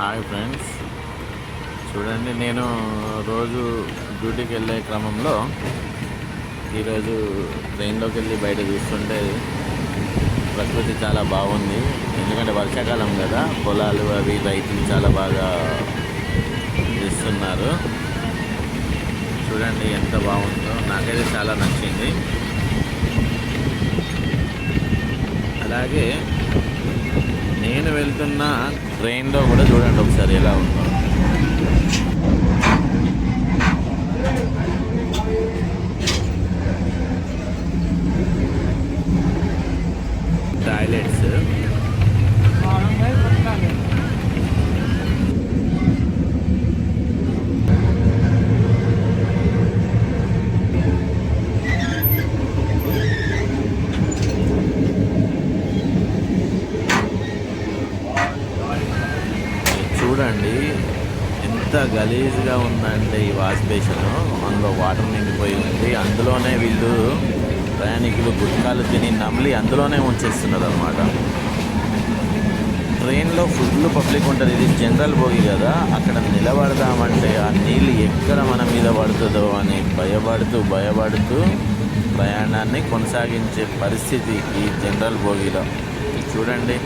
Hi friends. చూడండి నేను రోజు డ్యూటీకి వెళ్ళే క్రమంలో ఈరోజు ట్రైన్లోకి వెళ్ళి బయట చూస్తుంటే ప్రకృతి చాలా బాగుంది. ఎందుకంటే వర్షాకాలం కదా పొలాలు అవి రైతులు చాలా బాగా ఇస్తున్నారు చూడండి ఎంత బాగుందో. నాకైతే చాలా నచ్చింది. అలాగే నేను వెళ్తున్న ట్రైన్లో కూడా చూడండి ఒకసారి ఎలా ఉందో. టాయిలెట్స్. చూడండి ఎంత గలీజ్గా ఉందంటే ఈ వాష్ బేషన్ అందులో వాటర్ నిండిపోయి ఉంది. అందులోనే వీళ్ళు ప్రయాణికులు గుట్కాలు తిని నమిలి అందులోనే ఉంచేస్తున్నారు అనమాట ట్రైన్లో ఫుల్ పబ్లిక్ ఉంటుంది. ఇది జనరల్ బోగి కదా. అక్కడ నిలబడదామంటే ఆ నీళ్ళు ఎక్కడ మన మీద పడుతుందో అని భయపడుతూ భయపడుతూ ప్రయాణాన్ని కొనసాగించే పరిస్థితి ఈ జనరల్ బోగిలో. చూడండి.